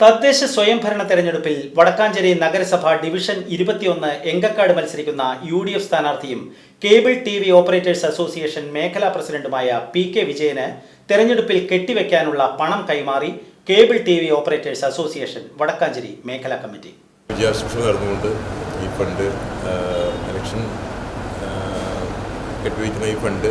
തദ്ദേശ സ്വയംഭരണ തെരഞ്ഞെടുപ്പിൽ വടക്കാഞ്ചേരി നഗരസഭ ഡിവിഷൻ ഇരുപത്തിയൊന്ന് എങ്കക്കാട് മത്സരിക്കുന്ന യു ഡി എഫ് സ്ഥാനാർത്ഥിയും cable T V operators association മേഖലാ പ്രസിഡന്റുമായ പി കെ വിജയന് തെരഞ്ഞെടുപ്പിൽ കെട്ടിവെക്കാനുള്ള പണം കൈമാറി cable T V operators association Vadakkanchery മേഖലാ കമ്മിറ്റി. വിജയാശംസ ഈ ഫണ്ട് ഇലക്ഷൻ ഈ ഫണ്ട്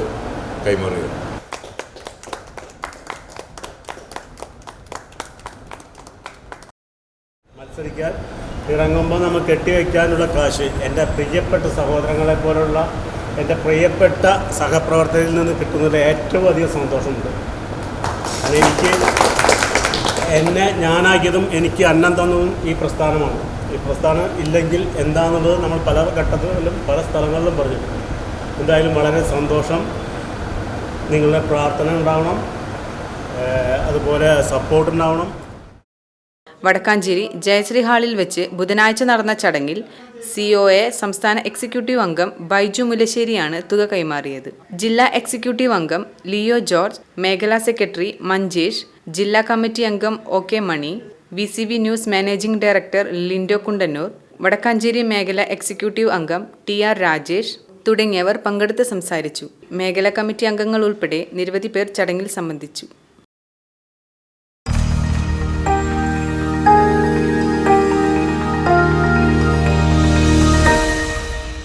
മത്സരിക്കാൻ ഇറങ്ങുമ്പോൾ നമുക്ക് കെട്ടിവെക്കാനുള്ള കാശ്. എന്റെ പ്രിയപ്പെട്ട സഹോദരങ്ങളെ പോലുള്ള എന്റെ പ്രിയപ്പെട്ട സഹപ്രവർത്തകരിൽ നിന്ന് കിട്ടുന്നതിൽ ഏറ്റവും അധികം സന്തോഷമുണ്ട്. അതെനിക്ക് എന്നെ ഞാനാക്കിയതും എനിക്ക് അന്നം തന്നതും ഈ പ്രസ്ഥാനമാണ്. ഈ പ്രസ്ഥാനം ഇല്ലെങ്കിൽ എന്താണെന്നുള്ളത് നമ്മൾ പല ഘട്ടത്തിലും പല സ്ഥലങ്ങളിലും പറഞ്ഞിട്ടുണ്ട്. എന്തായാലും വളരെ സന്തോഷം. നിങ്ങളുടെ പ്രാർത്ഥന ഉണ്ടാവണം. അതുപോലെ സപ്പോർട്ട് ഉണ്ടാവണം. വടക്കാഞ്ചേരി ജയശ്രീ ഹാളിൽ വെച്ച് ബുധനാഴ്ച നടന്ന ചടങ്ങിൽ സി ഒ എ സംസ്ഥാന എക്സിക്യൂട്ടീവ് അംഗം ബൈജു മുല്ലശ്ശേരിയാണ് തുക കൈമാറിയത്. ജില്ലാ എക്സിക്യൂട്ടീവ് അംഗം ലിയോ ജോർജ് മേഖലാ സെക്രട്ടറി മഞ്ജേഷ് ജില്ലാ കമ്മിറ്റി അംഗം O K Mani V C B news managing director Lindo Kundannur Vadakkanchery മേഖല എക്സിക്യൂട്ടീവ് അംഗം ടി ആർ രാജേഷ് തുടങ്ങിയവർ പങ്കെടുത്ത് സംസാരിച്ചു. മേഖലാ കമ്മിറ്റി അംഗങ്ങൾ ഉൾപ്പെടെ നിരവധി പേർ ചടങ്ങിൽ സംബന്ധിച്ചു.